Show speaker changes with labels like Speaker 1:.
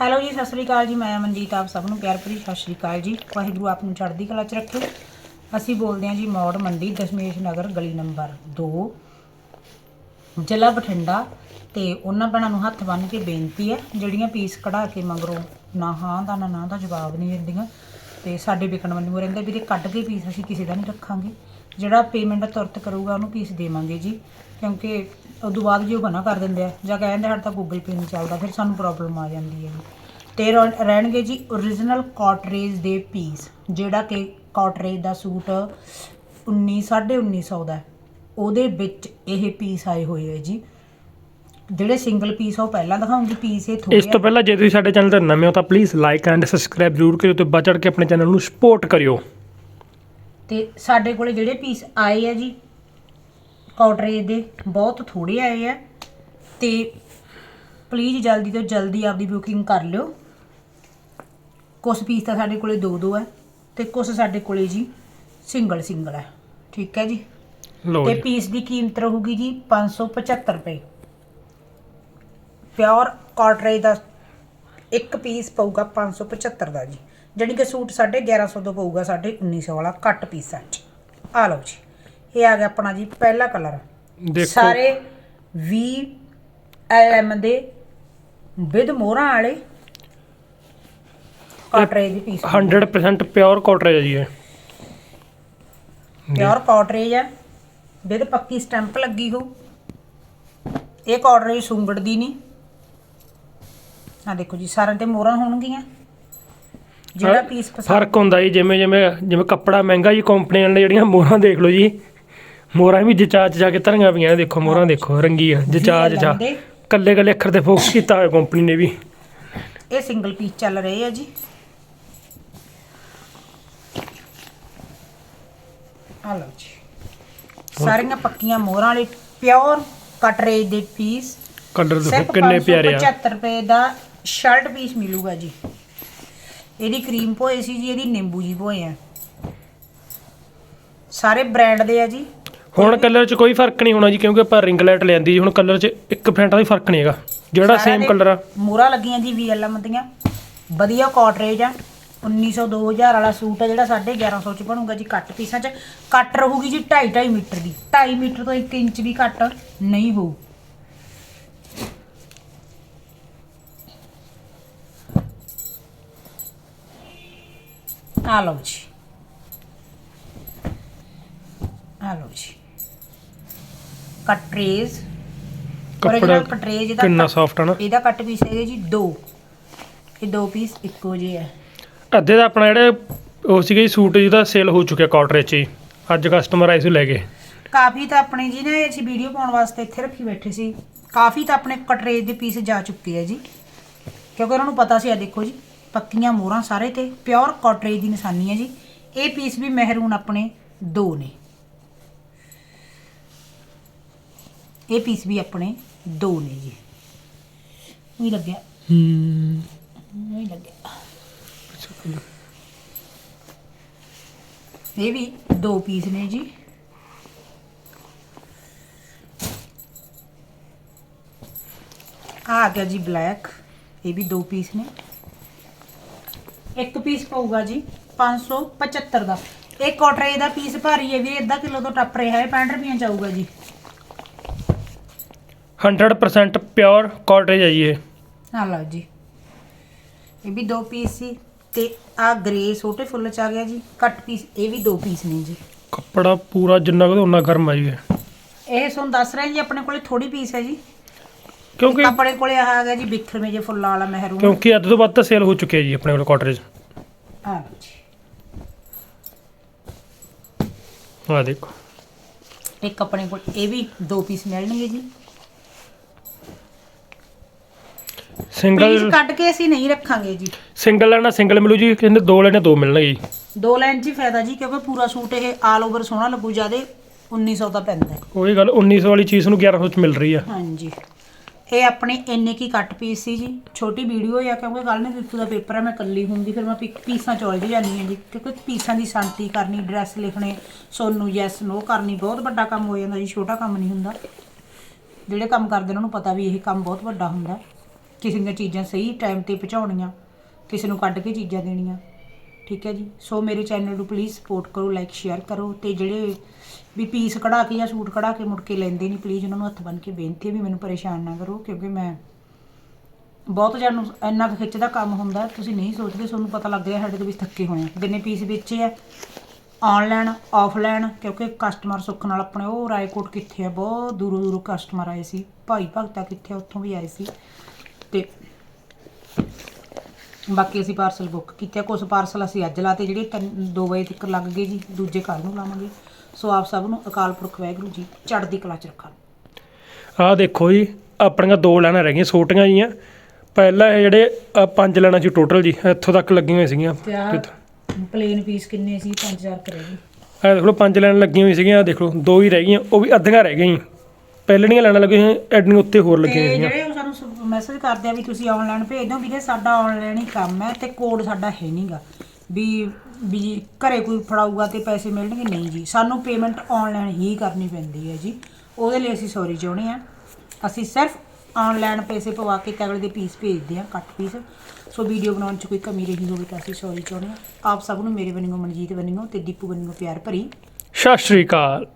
Speaker 1: Hello ਜੀ, ਸਤਿ ਸ੍ਰੀ ਅਕਾਲ ਜੀ। ਮੈਂ ਮਨਜੀਤ, ਆਪ ਸਭ ਨੂੰ ਪਿਆਰ ਭਰੀ ਸਤਿ ਸ੍ਰੀ ਅਕਾਲ ਜੀ। ਵਾਹਿਗੁਰੂ ਆਪ ਨੂੰ ਚੜ੍ਹਦੀ ਕਲਾ 'ਚ ਰੱਖੇ। ਅਸੀਂ ਬੋਲਦੇ ਹਾਂ ਜੀ ਮੌੜ ਮੰਡੀ, ਦਸ਼ਮੇਸ਼ ਨਗਰ, ਗਲੀ ਨੰਬਰ 2 ਜ਼ਿਲ੍ਹਾ ਬਠਿੰਡਾ ਤੇ ਉਹਨਾਂ ਭੈਣਾਂ ਨੂੰ ਹੱਥ ਬੰਨ੍ਹ ਕੇ ਬੇਨਤੀ ਹੈ, ਜਿਹੜੀਆਂ ਪੀਸ ਕਢਾ ਕੇ ਮਗਰੋਂ ਨਾ ਹਾਂ ਦਾ, ਨਾ ਨਾ ਦਾ ਜਵਾਬ ਨਹੀਂ ਦਿੰਦੀਆਂ। ਤੇ ਸਾਡੇ ਵਿਕਣ ਵਾਲੀ ਰਹਿੰਦੇ ਵੀਰੇ, ਕੱਢ ਕੇ ਪੀਸ ਅਸੀਂ ਕਿਸੇ ਦਾ ਨਹੀਂ ਰੱਖਾਂਗੇ। ਜਿਹੜਾ ਪੇਮੈਂਟ ਤੁਰਤ ਕਰੂਗਾ, ਉਹਨੂੰ ਪੀਸ ਦੇਵਾਂਗੇ ਜੀ। ਕਿਉਂਕਿ ਉਦੋਂ ਬਾਅਦ ਜੀ ਉਹ ਮਨਾ ਕਰ ਦਿੰਦੇ ਆ ਜਾਂ ਕਹਿੰਦੇ ਸਾਡਾ ਤਾਂ ਗੂਗਲ ਪੇ ਨਹੀਂ ਚੱਲਦਾ। ਫਿਰ ਸਾਨੂੰ ਪ੍ਰੋਬਲਮ ਆ ਜਾਂਦੀ ਹੈ ਜੀ। ਤੇ ਰਹਿ- ਰਹਿਣਗੇ ਜੀ origignal ਕਾਟਰੇਜ ਦੇ ਪੀਸ ਜਿਹੜਾ ਕਿ ਕਾਟਰੇਜ ਦਾ ਸੂਟ 19 1950 ਦਾ। ਉਹਦੇ ਵਿੱਚ ਇਹ ਪੀਸ ਆਏ ਹੋਏ ਹੈ ਜੀ। ਜਿਹੜੇ ਸਿੰਗਲ ਪੀਸ ਆ ਉਹ ਪਹਿਲਾਂ ਦਿਖਾਉਂਗੀ ਪੀਸ ਇਹ ਥੋੜੇ
Speaker 2: ਇਸ ਤੋਂ ਪਹਿਲਾਂ ਜੇ ਤੁਸੀਂ ਸਾਡੇ ਚੈਨਲ ਤੇ ਨਵੇਂ ਹੋ ਤਾਂ ਪਲੀਜ਼ ਲਾਈਕ ਐਂਡ ਸਬਸਕ੍ਰਾਈਬ ਜ਼ਰੂਰ ਕਰਿਓ ਤੇ ਚੜ੍ਹ ਕੇ ਆਪਣੇ ਚੈਨਲ ਨੂੰ ਸਪੋਰਟ ਕਰਿਓ।
Speaker 1: ਤੇ ਸਾਡੇ ਕੋਲੇ ਜਿਹੜੇ ਪੀਸ ਆਏ ਆ ਜੀ ਕਾਟਰੇਜ ਦੇ ਬਹੁਤ ਥੋੜੇ ਆਏ ਆ ਤੇ ਪਲੀਜ਼ ਜਲਦੀ ਤੋਂ ਜਲਦੀ ਆਪਦੀ ਬੁਕਿੰਗ ਕਰ ਲਿਓ। ਕੁਝ ਪੀਸ ਤਾਂ ਸਾਡੇ ਕੋਲੇ ਦੋ ਦੋ ਹੈ ਤੇ ਕੁਝ ਸਾਡੇ ਕੋਲੇ ਜੀ ਸਿੰਗਲ ਸਿੰਗਲ ਹੈ ਠੀਕ ਹੈ ਜੀ?
Speaker 2: ਲਓ
Speaker 1: ਤੇ ਪੀਸ ਦੀ ਕੀਮਤ ਰਹੂਗੀ ਜੀ 575 ਰੁਪਏ। ਪਿਓਰ ਕਾਟਰੇਜ ਦਾ ਇੱਕ ਪੀਸ ਪਊਗਾ 575 ਦਾ ਜੀ। ਜਾਣੀ ਕਿ ਸੂਟ 1150 ਤੋਂ ਪਊਗਾ 1950 ਵਾਲਾ ਕੱਟ ਪੀਸਾਂ 'ਚ ਆ ਲਓ ਜੀ। ਇਹ ਆ ਗਿਆ ਆਪਣਾ ਜੀ ਪਹਿਲਾ ਕਲਰ।
Speaker 2: ਦੇਖੋ।
Speaker 1: ਸਾਰੇ ਵੀ ਐਮ ਦੇ ਵਿਦ ਮੋਹਰਾਂ ਵਾਲੇ ਕਾਟਰੇਜ ਦੇ ਪੀਸ
Speaker 2: 100% ਪਿਓਰ ਕਾਟਨ ਹੈ ਜੀ ਇਹ।
Speaker 1: ਪਿਓਰ ਕਾਟਰੇਜ ਹੈ। ਵਿਦ ਪੱਕੀ ਸਟੈਂਪ ਲੱਗੀ ਹੋ ਇਹ ਕਾਟਰੇਜ ਸੁੰਗੜਦੀ ਨਹੀਂ। ਆ ਦੇਖੋ ਜੀ ਸਾਰਿਆਂ ਤੇ ਮੋਹਰਾਂ ਹੋਣਗੀਆਂ। ਜਿਹੜਾ ਪੀਸ ਪਸੰਦ
Speaker 2: ਫ਼ਰਕ ਹੁੰਦਾ ਜੀ ਜਿਵੇਂ ਜਿਵੇਂ ਜਿਵੇਂ ਕੱਪੜਾ ਮਹਿੰਗਾ ਜੀ ਕੰਪਨੀਆਂ ਨੇ ਜਿਹੜੀਆਂ ਮੋਹਰਾਂ ਦੇਖ ਲਓ ਜੀ। ਮੋਹਰਾਂ ਵੀ ਜਚਾਚ ਜਾ ਕੇ ਧਰੀਆਂ ਪਈਆਂ ਨੇ, ਦੇਖੋ ਮੋਹਰਾਂ ਦੇਖੋ ਰੰਗੀਆਂ ਜਚਾਚ ਜਾ। ਕੱਲੇ ਕੱਲੇ ਅੱਖਰ ਤੇ ਫੋਕਸ ਕੀਤਾ ਹੋਇਆ ਕੰਪਨੀ ਨੇ ਵੀ।
Speaker 1: ਇਹ ਸਿੰਗਲ ਪੀਸ ਚੱਲ ਰਹੇ ਆ ਜੀ। ਆ ਲਓ ਜੀ। ਸਾਰੀਆਂ ਪੱਕੀਆਂ ਮੋਹਰਾਂ ਵਾਲੇ ਪਿਓਰ ਕਟਰੇਜ ਦੇ ਪੀਸ
Speaker 2: ਕਲਰ ਦੇਖੋ ਕਿੰਨੇ ਪਿਆਰੇ ਆ।
Speaker 1: 575 ਰੁਪਏ ਦਾ ਸ਼ਰਟ ਪੀਸ ਮਿਲੂਗਾ ਜੀ। ਇਹਦੀ ਕਰੀਮ ਭੋਏ ਸੀ ਜੀ ਇਹਦੀ ਨਿੰਬੂ ਜੀ ਭੋਏ ਆ। ਸਾਰੇ ਬ੍ਰਾਂਡ ਦੇ ਆ ਜੀ।
Speaker 2: ਹੁਣ ਕਲਰ 'ਚ ਕੋਈ ਫ਼ਰਕ ਨਹੀਂ ਹੋਣਾ ਜੀ ਕਿਉਂਕਿ ਆਪਾਂ ਰਿੰਗ ਲਾਈਟ ਲਿਆਂਦੀ ਜੀ ਹੁਣ ਕਲਰ 'ਚ ਇੱਕ ਫੈਂਟ ਦਾ ਵੀ ਫ਼ਰਕ ਨਹੀਂ ਹੈਗਾ। ਜਿਹੜਾ ਸੇਮ ਕਲਰ ਆ।
Speaker 1: ਮੋਹਰਾਂ ਲੱਗੀਆਂ ਜੀ ਵੀਐਲਐਮ ਦੀਆਂ। ਵਧੀਆ ਕਾਟਰੇਜ ਆ। 1900 2000 ਵਾਲਾ ਸੂਟ ਆ ਜਿਹੜਾ 1150 ਚ ਬਣੂਗਾ ਜੀ ਕੱਟ ਪੀਸਾਂ ਚ। ਕੱਟ ਰਹੂਗੀ ਜੀ 2.5 2.5 ਮੀਟਰ ਦੀ। 2.5 ਮੀਟਰ ਤੋਂ 1 ਇੰਚ ਵੀ ਘੱਟ ਨਹੀਂ ਹੋਊ। ਆ ਲਓ ਜੀ। ਆ ਲਓ ਜੀ। ਕਟਰੇਜ
Speaker 2: ਕੱਪੜਾ
Speaker 1: ਕਟਰੇਜ ਦਾ
Speaker 2: ਕਿੰਨਾ ਸੌਫਟ ਨਾ।
Speaker 1: ਇਹਦਾ ਕੱਟ ਪੀਸ ਹੈਗੇ ਜੀ ਦੋ। ਇਹ ਦੋ ਪੀਸ ਇੱਕੋ ਜਿਹੇ ਆ।
Speaker 2: ਅੱਧੇ ਦਾ ਆਪਣਾ ਜਿਹੜੇ ਉਹ ਸੀਗੇ ਜੀ ਸੂਟ ਜਿਹਦਾ ਸੇਲ ਹੋ ਚੁੱਕਿਆ ਕਾਟਰ 'ਚ ਹੀ। ਅੱਜ ਕਸਟਮਰ ਆਏ ਸੀ ਲੈ ਕੇ।
Speaker 1: ਕਾਫੀ ਤਾਂ ਆਪਣੇ ਜੀ ਨੇ ਅਸੀਂ ਵੀਡੀਓ ਪਾਉਣ ਵਾਸਤੇ ਇੱਥੇ ਰੱਖੀ ਬੈਠੇ ਸੀ। ਕਾਫੀ ਤਾਂ ਆਪਣੇ ਕਟਰੇਜ ਦੇ ਪੀਸ ਜਾ ਚੁੱਕੇ ਆ ਜੀ। ਕਿਉਂਕਿ ਉਹਨਾਂ ਨੂੰ ਪਤਾ ਸੀ ਆ ਦੇਖੋ ਜੀ ਪੱਕੀਆਂ ਮੋਹਰਾਂ ਸਾਰੇ ਤੇ। ਪਿਓਰ ਕਟਰੇਜ ਦੀ ਨਿਸ਼ਾਨੀ ਹੈ ਜੀ। ਇਹ ਪੀਸ ਵੀ ਮਹਿਰੂਨ ਆਪਣੇ ਦੋ ਨੇ। ਇਹ ਪੀਸ ਵੀ ਆਪਣੇ ਦੋ ਨੇ ਜੀ। ਉਹੀ ਲੱਗਿਆ।
Speaker 2: ਹੂੰ।
Speaker 1: ਉਹੀ ਲੱਗਿਆ। ਇਹ ਵੀ ਦੋ ਪੀਸ ਨੇ ਜੀ। ਆ ਗਿਆ ਜੀ ਬਲੈਕ ਇਹ ਵੀ ਦੋ ਪੀਸ ਨੇ। ਇੱਕ ਪੀਸ ਪਊਗਾ ਜੀ 575 ਦਾ। ਇਹ ਕੋਟਰੇ ਦਾ ਪੀਸ ਭਾਰੀ ਹੈ ਵੀਰੇ ਅੱਧਾ ਕਿਲੋ ਤੋਂ ਟੱਪ ਰਿਹਾ ਹੈ 65 ਰੁਪਈਆ ਚ ਆਊਗਾ ਜੀ।
Speaker 2: 100% ਪਿਓਰ ਕਾਟਰੇਜ ਹੈ ਜੀ ਇਹ।
Speaker 1: ਆ ਲਓ ਜੀ। ਇਹ ਵੀ ਦੋ ਪੀਸ ਸੀ ਤੇ ਆ ਗ੍ਰੇ ਛੋਟੇ ਫੁੱਲ ਚ ਆ ਗਿਆ ਜੀ। ਕੱਟ ਪੀਸ ਇਹ ਵੀ ਦੋ ਪੀਸ ਨੇ ਜੀ।
Speaker 2: ਕੱਪੜਾ ਪੂਰਾ ਜਿੰਨਾ ਕੁ ਉਹਨਾਂ ਗਰਮ ਆ ਜੀ ਇਹ।
Speaker 1: ਇਹ ਤੁਹਾਨੂੰ ਦੱਸ ਰਹੇ ਜੀ ਆਪਣੇ ਕੋਲੇ ਥੋੜੀ ਪੀਸ ਹੈ ਜੀ।
Speaker 2: ਕਿਉਂਕਿ
Speaker 1: ਆਪਣੇ ਕੋਲੇ ਆ ਗਿਆ ਜੀ ਬਿਖਰਵੇਂ ਜੇ ਫੁੱਲਾਂ ਵਾਲਾ ਮਹਿਰੂਮ
Speaker 2: ਕਿਉਂਕਿ ਅੱਧ ਤੋਂ ਵੱਧ ਤਾਂ ਸੇਲ ਹੋ ਚੁੱਕਿਆ ਜੀ ਆਪਣੇ ਕੋਲ ਕਾਟਰੇਜ
Speaker 1: ਆ ਲਓ ਜੀ।
Speaker 2: ਆ ਦੇਖੋ।
Speaker 1: ਇੱਕ ਆਪਣੇ ਕੋਲ ਇਹ ਵੀ ਦੋ ਪੀਸ ਮਿਲਣਗੇ ਜੀ। ਪੀਸ
Speaker 2: ਸਿੰਗਲ
Speaker 1: ਕੱਢ ਕੇ ਅਸੀਂ ਨਹੀਂ ਰੱਖਾਂਗੇ ਜੀ।
Speaker 2: ਸਿੰਗਲ ਲੈਣਾ ਸਿੰਗਲ ਮਿਲੂ ਜੀ ਕਹਿੰਦੇ ਦੋ ਲੈਣੇ ਦੋ ਮਿਲਣਗੇ ਜੀ।
Speaker 1: ਦੋ ਲਾਈਨ 'ਚ ਹੀ ਫਾਇਦਾ ਜੀ ਕਿਉਂਕਿ ਪੂਰਾ ਸੂਟ ਇਹ ਆਲ ਓਵਰ ਸੋਹਣਾ ਲੱਗੂ ਜਿਆਦੇ 1900 ਦਾ ਪੈਂਦਾ ਹੈ।
Speaker 2: ਉਹੀ ਗੱਲ 1900 ਵਾਲੀ ਚੀਜ਼ ਨੂੰ 1100 ਚ ਮਿਲ ਰਹੀ ਆ।
Speaker 1: ਹਾਂਜੀ। ਇਹ ਆਪਣੇ ਇੰਨੇ ਕੀ ਕੱਟ ਪੀਸ ਸੀ ਜੀ ਛੋਟੀ ਵੀਡੀਓ ਆ ਕਿਉਂਕਿ ਕੱਲ ਨੂੰ ਦਿੱਤੂ ਦਾ ਪੇਪਰ ਹੈ ਮੈਂ ਕੱਲੀ ਹੁੰਦੀ ਫਿਰ ਮੈਂ ਪੀ- ਪੀਸਾਂ ਚੋਲ ਦੀ ਜਾਂਦੀ ਹਾਂ ਜੀ ਕਿਉਂਕਿ ਪੀਸਾਂ ਦੀ ਸੰਤੀ ਕਰਨੀ ਡਰੈਸ ਲਿਖਣੇ ਸੋਨੂੰ ਯੈਸ ਨੋ ਕਰਨੀ ਬਹੁਤ ਵੱਡਾ ਕੰਮ ਹੋ ਜਾਂਦਾ ਜੀ ਛੋਟਾ ਕੰਮ ਨਹੀਂ ਹੁੰਦਾ। ਜਿਹੜੇ ਕੰਮ ਕਰਦੇ ਉਹਨਾਂ ਨੂੰ ਪਤਾ ਵੀ ਇਹ ਕੰਮ ਬਹੁਤ ਵੱਡਾ ਹੁੰਦਾ। ਕਿਸੇ ਦੀਆਂ ਚੀਜ਼ਾਂ ਸਹੀ ਟਾਈਮ ਤੇ ਪਹੁੰਚਾਉਣੀਆਂ ਕਿਸੇ ਨੂੰ ਕੱਢ ਕੇ ਚੀਜ਼ਾਂ ਦੇਣੀਆਂ। ਠੀਕ ਹੈ ਜੀ? ਸੋ ਮੇਰੇ ਚੈਨਲ ਨੂੰ ਪਲੀਜ਼ ਸਪੋਰਟ ਕਰੋ ਲਾਈਕ ਸ਼ੇਅਰ ਕਰੋ ਤੇ ਜਿਹੜੇ ਵੀ ਪੀਸ ਕਢਾ ਕੇ ਜਾਂ ਸੂਟ ਕਢਾ ਕੇ ਮੁੜ ਕੇ ਲੈਂਦੇ ਨਹੀਂ ਪਲੀਜ਼ ਉਹਨਾਂ ਨੂੰ ਹੱਥ ਬੰਨ ਕੇ ਬੇਨਤੀ ਹੈ ਵੀ ਮੈਨੂੰ ਪਰੇਸ਼ਾਨ ਨਾ ਕਰੋ ਕਿਉਂਕਿ ਮੈਂ ਬਹੁਤ ਜਾਨੂੰ ਇੰਨਾ ਕੁ ਖਿੱਚ ਦਾ ਕੰਮ ਹੁੰਦਾ ਤੁਸੀਂ ਨਹੀਂ ਸੋਚਦੇ ਤੁਹਾਨੂੰ ਪਤਾ ਲੱਗ ਰਿਹਾ ਸਾਡੇ ਦੇ ਵਿੱਚ ਥੱਕੇ ਹੋਏ ਆ। ਜਿੰਨੇ ਪੀਸ ਵੇਚੇ ਆ ਆਨਲਾਈਨ ਆਫਲਾਈਨ ਕਿਉਂਕਿ ਕਸਟਮਰ ਸੁੱਖ ਨਾਲ ਆਪਣੇ ਉਹ ਰਾਏਕੋਟ ਕਿੱਥੇ ਆ? ਬਹੁਤ ਦੂਰੋਂ ਦੂਰੋਂ ਕਸਟਮਰ ਆਏ ਸੀ ਭਾਈ ਭਗਤਾ ਕਿੱਥੇ ਆ, ਉੱਥੋਂ ਵੀ ਆਏ ਸੀ। ਤੇ ਬਾਕੀ ਅਸੀਂ ਪਾਰਸਲ ਬੁੱਕ ਕੀਤੇ। ਕੁਝ ਪਾਰਸਲ ਅਸੀਂ ਅੱਜ ਲਾਤੇ ਜਿਹੜੇ 2 ਵਜੇ ਤੱਕ ਲੱਗ ਗਏ ਜੀ। ਦੂਜੇ ਕੱਲ ਨੂੰ ਲਾਵਾਂਗੇ। ਸੋ ਆਪ ਸਭ ਨੂੰ ਅਕਾਲ ਪੁਰਖ ਵਾਹਿਗੁਰੂ ਜੀ ਚੜ੍ਹਦੀ ਕਲਾ ਚ ਰੱਖਣ
Speaker 2: ਆਹ ਦੇਖੋ ਜੀ ਆਪਣੀਆਂ ਦੋ ਲਾਈਨਾਂ ਰਹਿ ਗਈਆਂ ਛੋਟੀਆਂ ਜੀਆਂ ਪਹਿਲਾਂ ਇਹ ਜਿਹੜੇ ਆਹ ਪੰਜ ਲਾਈਨਾਂ ਸੀ ਟੋਟਲ ਜੀ ਇੱਥੋਂ ਤੱਕ ਲੱਗੀਆਂ ਹੋਈਆਂ ਸੀਗੀਆਂ।
Speaker 1: ਤੇ ਪਲੇਨ ਪੀਸ ਕਿੰਨੇ ਸੀ? 5000 ਕਰੇਗੀ
Speaker 2: ਇਹ ਦੇਖ ਲਓ ਪੰਜ ਲਾਈਨਾਂ ਲੱਗੀਆਂ ਹੋਈਆਂ ਸੀਗੀਆਂ ਆਹ ਦੇਖ ਲਓ ਦੋ ਹੀ ਰਹਿ ਗਈਆਂ ਉਹ ਵੀ ਅੱਧੀਆਂ ਰਹਿ ਗਈਆਂ। ਜੀ ਪਹਿਲਣੀਆਂ ਲਾਈਨਾਂ ਲੱਗੀਆਂ ਐਡਨੀਆਂ ਉੱਤੇ ਹੋਰ ਲੱਗੀਆਂ
Speaker 1: ਤੇ ਜਿਹੜੇ ਮੈਸੇਜ ਕਰਦੇ ਆ ਵੀ ਤੁਸੀਂ ਆਨਲਾਈਨ ਭੇਜ ਦਿਓ ਵੀਰੇ, ਸਾਡਾ ਆਨਲਾਈਨ ਹੀ ਕੰਮ ਹੈ ਤੇ ਕੋਡ ਸਾਡਾ ਹੈ ਨਹੀਂਗਾ। ਵੀ ਵੀ ਘਰੇ ਕੋਈ ਫੜਾਊਗਾ ਤੇ ਪੈਸੇ ਮਿਲਣਗੇ, ਨਹੀਂ ਜੀ। ਸਾਨੂੰ ਪੇਮੈਂਟ ਆਨਲਾਈਨ ਹੀ ਕਰਨੀ ਪੈਂਦੀ ਹੈ ਜੀ। ਉਹਦੇ ਲਈ ਅਸੀਂ ਸੌਰੀ ਚਾਹੁੰਦੇ ਆ ਅਸੀਂ ਸਿਰਫ ਆਨਲਾਈਨ ਪੈਸੇ ਪਵਾ ਕੇ ਤਗੜੇ ਦੇ ਪੀਸ ਭੇਜਦੇ ਆ ਕੱਟ ਪੀਸ ਸੋ ਵੀਡੀਓ ਬਣਾਉਣ 'ਚ ਕੋਈ ਕਮੀ ਰਹੀ ਹੋਵੇ ਤਾਂ ਅਸੀਂ ਸੌਰੀ ਚਾਹੁੰਦੇ ਆ ਆਪ ਸਭ ਨੂੰ ਮੇਰੇ ਵੱਲੋਂ ਮਨਜੀਤ ਵੱਲੋਂ ਤੇ ਦੀਪੂ ਵੱਲੋਂ ਪਿਆਰ ਭਰੀ।
Speaker 2: ਸਤਿ ਸ਼੍ਰੀ ਅਕਾਲ।